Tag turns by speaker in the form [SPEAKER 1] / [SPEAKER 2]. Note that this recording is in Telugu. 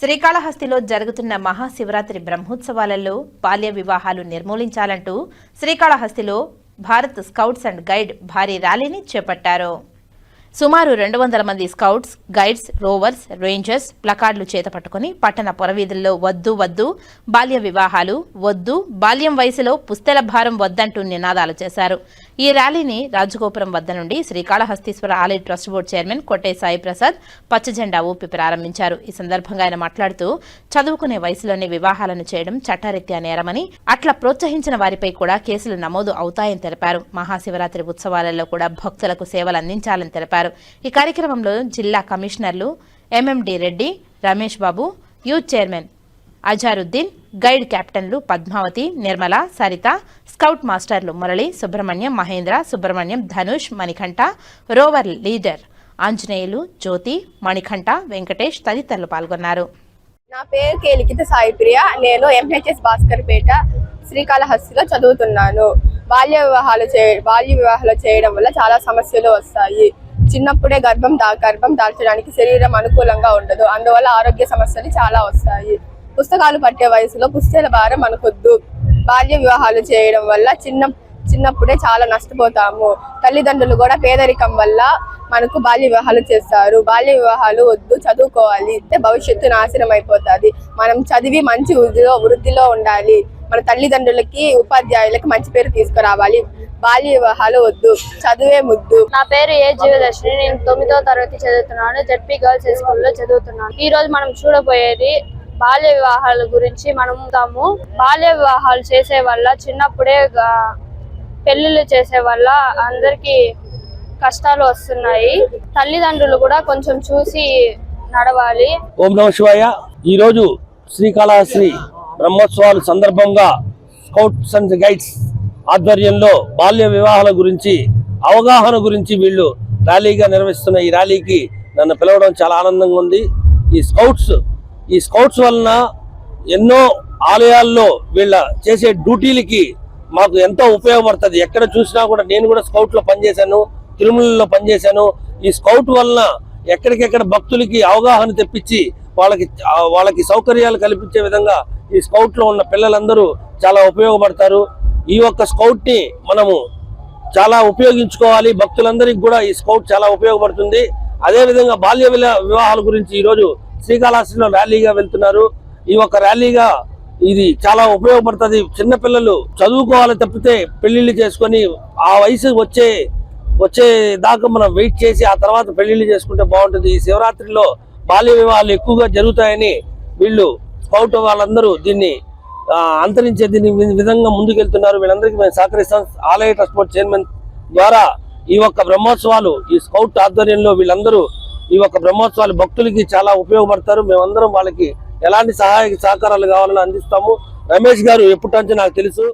[SPEAKER 1] శ్రీకాళహస్తిలో జరుగుతున్న మహాశివరాత్రి బ్రహ్మోత్సవాలలో బాల్య వివాహాలు నిర్మూలించాలంటూ శ్రీకాళహస్తిలో భారత్ స్కౌట్స్ అండ్ గైడ్ భారీ ర్యాలీని చేపట్టారు. సుమారు రెండు వందల మంది స్కౌట్స్ గైడ్స్ రోవర్స్ రేంజర్స్ ప్లకార్డులు చేతపట్టుకుని పట్టణ పొరవీధుల్లో వద్దు వద్దు బాల్య వివాహాలు వద్దు బాల్యం వయసులో పుస్తెల భారం వద్దంటూ నినాదాలు చేశారు. ఈ ర్యాలీని రాజగోపురం వద్ద నుండి శ్రీకాళహస్తీశ్వర ఆలయ ట్రస్ట్ బోర్డు చైర్మన్ కొట్టే సాయి ప్రసాద్ పచ్చజెండా ఊపి ప్రారంభించారు. ఈ సందర్భంగా ఆయన మాట్లాడుతూ చదువుకునే వయసులోనే వివాహాలను చేయడం చట్టరీత్యా నేరమని అట్లా ప్రోత్సహించిన వారిపై కూడా కేసులు నమోదు అవుతాయని తెలిపారు. మహాశివరాత్రి ఉత్సవాలలో కూడా భక్తులకు సేవలు అందించాలని తెలిపారు. ఈ కార్యక్రమంలో జిల్లా కమిషనర్లు MMD Reddy Ramesh Babu youth chairman Azharuddin guide కెప్టెన్లు Padmavathi Nirmala Saritha scout మాస్టర్లు మురళి సుబ్రహ్మణ్యం మహేంద్ర సుబ్రహ్మణ్యం ధనుష్ మణికంఠ రోవర్ లీడర్ ఆంజనేయులు జ్యోతి మణికంఠ వెంకటేష్ తదితరులు పాల్గొన్నారు.
[SPEAKER 2] నా పేరు కే. లిఖిత సాయిప్రియ. నేను ఎంహెచ్ఎస్ భాస్కర్ పేట శ్రీకాళహస్తిలో చదువుతున్నాను. బాల్య వివాహాలు చే బాల్య వివాహాలు చేయడం వల్ల చాలా సమస్యలు వస్తాయి. చిన్నప్పుడే గర్భం దా గర్భం దాల్చడానికి శరీరం అనుకూలంగా ఉండదు. అందువల్ల ఆరోగ్య సమస్యలు చాలా వస్తాయి. పుస్తకాలు పట్టే వయసులో పుస్తకాల భారం అనుకొద్దు. బాల్య వివాహాలు చేయడం వల్ల చిన్న చిన్నప్పుడే చాలా నష్టపోతాము. తల్లిదండ్రులు కూడా పేదరికం వల్ల మనకు బాల్య వివాహాలు చేస్తారు. బాల్య వివాహాలు వద్దు చదువుకోవాలి. అంటే భవిష్యత్తు నాశనం అయిపోతుంది. మనం చదివి మంచి వృద్ధిలో వృద్ధిలో ఉండాలి. మన తల్లిదండ్రులకి ఉపాధ్యాయులకి మంచి పేరు తీసుకురావాలి. బాల్య వివాహాలు వద్దు చదువే ముద్దు.
[SPEAKER 3] నా పేరు ఏ జీవదర్శిని. నేను తొమ్మిదో తరగతి చదువుతున్నాను. జడ్పీ గర్ల్స్ హై స్కూల్లో చదువుతున్నాను. ఈ రోజు మనం చూడబోయేది బాల్య వివాహాల గురించి మనం తాము బాల్య వివాహాలు చేసే వల్ల చిన్నప్పుడే పెళ్ళిళ్ళు చేసే వల్ల అందరికి కష్టాలు వస్తున్నాయి. తల్లిదండ్రులు కూడా కొంచెం చూసి నడవాలి.
[SPEAKER 4] ఓం నమ శివాయ. ఈరోజు శ్రీకాళహస్తి బ్రహ్మోత్సవాల సందర్భంగా స్కౌట్స్ అండ్ గైడ్స్ ఆధ్వర్యంలో బాల్య వివాహాల గురించి అవగాహన గురించి వీళ్ళు ర్యాలీగా నిర్వహిస్తున్న ఈ ర్యాలీకి నన్ను పిలవడం చాలా ఆనందంగా ఉంది. ఈ స్కౌట్స్ ఈ స్కౌట్స్ వలన ఎన్నో ఆలయాల్లో వీళ్ళ చేసే డ్యూటీలకి మాకు ఎంతో ఉపయోగపడుతుంది. ఎక్కడ చూసినా కూడా నేను కూడా స్కౌట్లో పనిచేశాను తిరుమలలో పనిచేశాను. ఈ స్కౌట్ వలన ఎక్కడికెక్కడ భక్తులకి అవగాహన తెప్పించి వాళ్ళకి వాళ్ళకి సౌకర్యాలు కల్పించే విధంగా ఈ స్కౌట్లో ఉన్న పిల్లలందరూ చాలా ఉపయోగపడతారు. ఈ యొక్క స్కౌట్ని మనము చాలా ఉపయోగించుకోవాలి. భక్తులందరికీ కూడా ఈ స్కౌట్ చాలా ఉపయోగపడుతుంది. అదేవిధంగా బాల్య విల- వివాహాల గురించి ఈరోజు శ్రీకాళహస్తిలో ర్యాలీగా వెళ్తున్నారు. ఈ ఒక్క ర్యాలీగా ఇది చాలా ఉపయోగపడుతుంది. చిన్నపిల్లలు చదువుకోవాలి తప్పితే పెళ్ళిళ్ళు చేసుకొని ఆ వయసు వచ్చే వచ్చే దాకా మనం వెయిట్ చేసి ఆ తర్వాత పెళ్ళిళ్ళు చేసుకుంటే బాగుంటుంది. ఈ శివరాత్రిలో బాల్య వివాహాలు ఎక్కువగా జరుగుతాయని వీళ్ళు స్కౌట్ వాళ్ళందరూ దీన్ని అంతరించే దీని వి- విధంగా ముందుకెళ్తున్నారు. వీళ్ళందరికీ మేము సహకరిస్తాం. ఆలయ ట్రస్ట్ బోర్డ్ చైర్మన్ ద్వారా ఈ ఒక్క బ్రహ్మోత్సవాలు ఈ స్కౌట్ ఆధ్వర్యంలో వీళ్ళందరూ ఈ యొక్క బ్రహ్మోత్సవాలు భక్తులకి చాలా ఉపయోగపడతారు. మేమందరం వాళ్ళకి ఎలాంటి సహాయ సహకారాలు కావాలని అందిస్తాము. రమేష్ గారు ఎప్పటి నాకు తెలుసు.